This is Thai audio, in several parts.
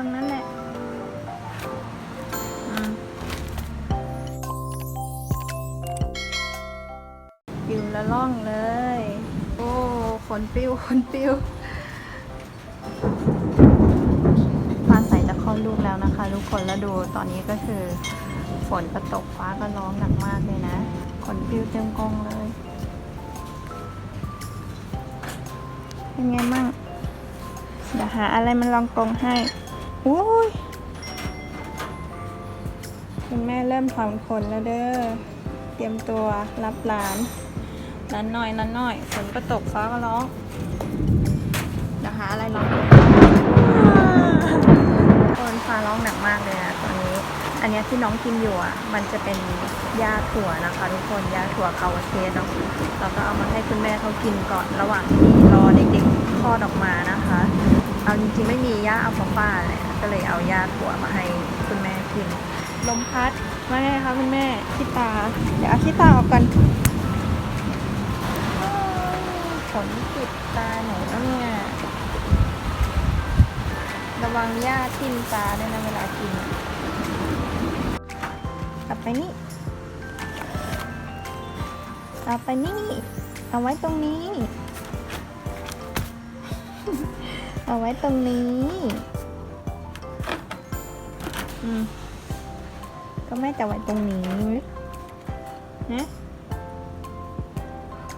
ตรงนั้นแหละปิวละล่องเลย โอ้ขนปิวขนปิวฟ้าใสจะคลอดลูกแล้วนะคะทุกคนแล้วดูตอนนี้ก็คือ ฝนก็ตกฟ้าก็ร้องหนักมากเลยนะ ขนปิวเต็มกรงเลย เป็นไงมั่งเดี๋ยวหาอะไรมันลองกรงให้ อุ้ยคุณแม่เริ่มถอนขนแล้วเด้อ เตรียมตัวรับหลานนั้นหน่อยนั้นหน่อย ฝนก็ตกฟ้าก็ร้องเดี๋ยวหาอะไรลองคนฟ้าร้องหนักมากเลยนะตอนนี้ อันนี้ที่น้องกินอยู่อะมันจะเป็นยาถั่วนะคะทุกคนยาถั่วคาวาเซสเนาะเราก็เอามาให้คุณแม่เขากินก่อนระหว่างที่รอเด็กๆคลอดออกมานะคะ เอาจริงๆไม่มียาอัลฟาฟ้าเลย ก็เลยเอายาถั่วมาให้คุณแม่กิน ลมพัดว่าไงคะคุณแม่ขี้ตา เดี๋ยวเอาขี้ตาออกก่อนอ้าวฝนติดตาหนูแล้วเนี่ย ระวังหญ้าทิ่มตาด้วยนะเวลากินอะกลับไปนี่เอาไปนี่ เอาไว้ตรงนี้ เอาไว้ตรงนี้ อืม ก็แม่จะไว้ตรงนี้นะ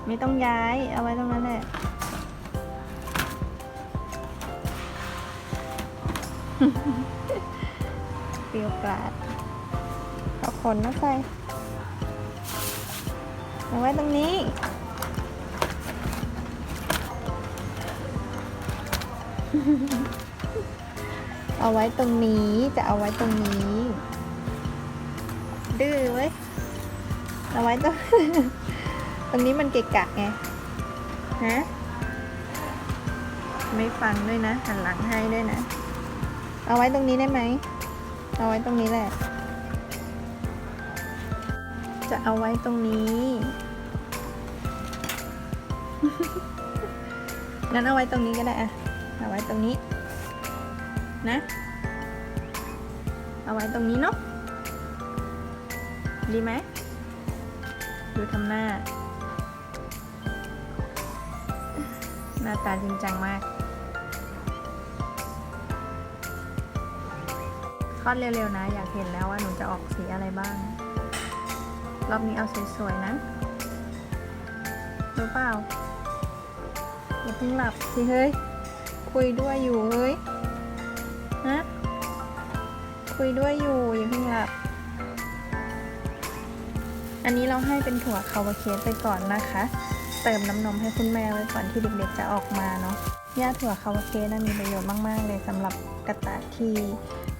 ไม่ต้องย้าย เอาไว้ตรงนั้นแหละเปรียวปราดเอาขนมาใส่เอาไว้ตรงนี้ เอาไว้ตรงนี้จะเอาไว้ตรงนี้ ดื้อเว้ยเอาไว้ตรงตรงนี้มันเกะกะไงฮะไม่ฟังด้วยนะหันหลังให้ด้วยนะ เอาไว้ตรงนี้ได้ไหมเอาไว้ตรงนี้แหละ จะเอาไว้ตรงนี้งั้นเอาไว้ตรงนี้ก็ได้อะเอาไว้ตรงนี้ นะ เอาไว้ตรงนี้เนาะ ดีไหม ดูทำหน้า หน้าตาจริงจังมาก คลอดเร็วๆนะ อยากเห็นแล้วว่าหนูจะออกสีอะไรบ้าง รอบนี้เอาสวยๆนะรู้เปล่าอย่าเพิ่งหลับสิเฮ้ย คุยด้วยอยู่เฮ้ย คุยด้วยอยู่อย่าเพิ่งหลับ อันนี้เราให้เป็นถั่วคาวาเคสไปก่อนนะคะ เติมน้ำนมให้คุณแม่ไว้ก่อนที่เด็กๆจะออกมาเนาะหญ้าถั่วคาวาเคสนะมีประโยชน์มากๆ เลยสำหรับกระต่ายที่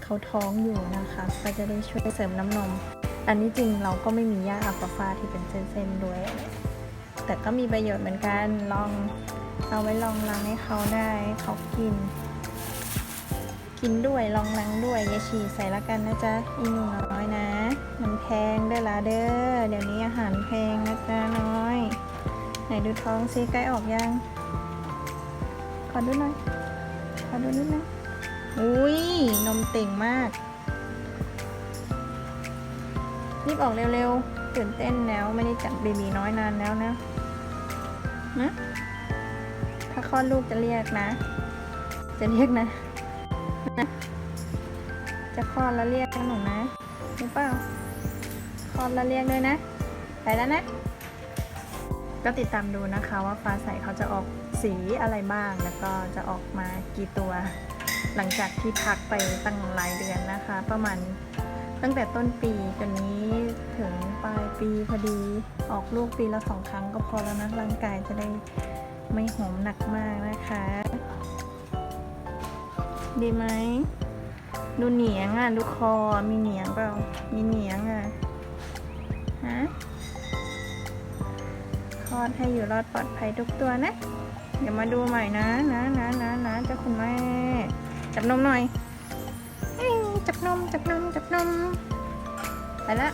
เขาท้องอยู่นะคะ ก็จะได้ช่วยเสริมน้ำนม อันนี้จริงเราก็ไม่มีหญ้าอัลฟาฟาที่เป็นเส้นๆด้วย แต่ก็มีประโยชน์เหมือนกันลองเอาไว้ลองล้างให้เขาได้เขากิน กินด้วยลองล้างด้วยอยาฉี่ใส่ละกันนะจ๊ะอีหนูน้อยนะ มันแพงเด้อละเด้อเดี๋ยวนี้อาหารแพงนะจ๊ะน้อย ไหนดูท้องซิใกล้ออกยังขอดูหน่อยขอดูนิดนึงอุ้ยนมเต่งมากรีบออกเร็วๆตื่นเต้นแล้วไม่ได้จับเบบีน้อยนานแล้วนะนะถ้าคลอดลูกจะเรียกนะ จะเรียกนะ จะคลอดแล้วเรียกนหนูนะรู้เปล่าคลอดแล้วเรียกด้วยนะ ไปแล้วนะ ก็ติดตามดูนะคะว่าฟ้าใสเขาจะออกสีอะไรบ้าง แล้วก็จะออกมากี่ตัว หลังจากที่พักไปตั้งหลายเดือนนะคะ ประมาณตั้งแต่ต้นปีจนนี้ถึงปลายปีพอดีออกลูกปีละสองครั้งก็พอแล้วนะร่างกายจะได้ไม่หอมหนักมากนะคะ ดีไหม ดูเหนียงอะ ดูคอ มีเหนียงเปล่า มีเหนียงอะ ฮะคลอดให้อยู่รอดปลอดภัยทุกตัวนะ เดี๋ยวมาดูใหม่นะ นะนะนะนะเจ้าคุณแม่ จับนมหน่อยเอ้ยจับนม จับนม จับนม ไปละ